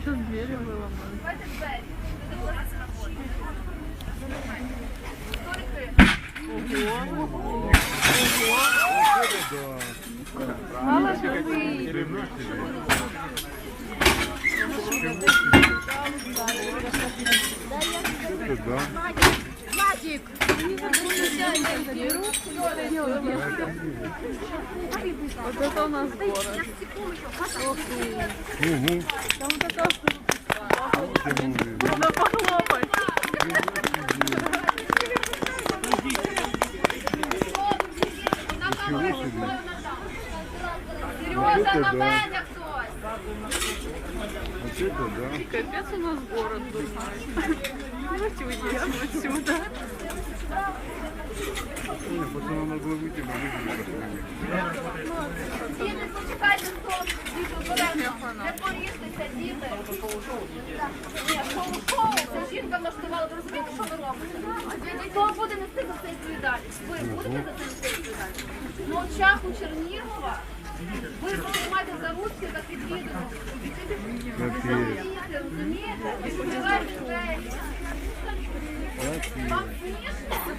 сейчас двери выломают. Мало живые. Это да. Вот это у нас город. Угу. Там Я говорю, Надо похлопать. Это на мене хтось! Вот это да. Капец у нас город душный. Давайте уедем отсюда. Ні, Пацанам надо было выйти, но выйти Діти, почекайте, хто діти обережно. Не поріжтеся, діти. Ні, шоу, шоу, це жінка влаштувала. Ви розумієте, що ви робите? Хто буде нести за це відповідальність? Ви будете за це нести відповідальність? На очах у Чернігова ви маєте за ручки, за підвідом. Капец. Діти, розумієте? Відкривайте двері. Вам смішно?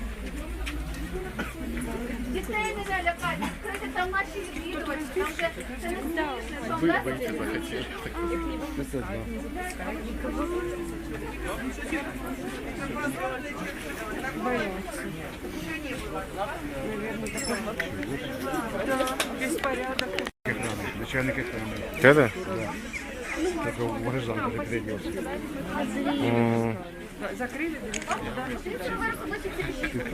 Дітей не лякайте, відкрити там наші відвідувачі, там вже це не смішно, що легко. Это да. Охрана, начальник охраны. Это? Только в гражданке. М, Ти що ви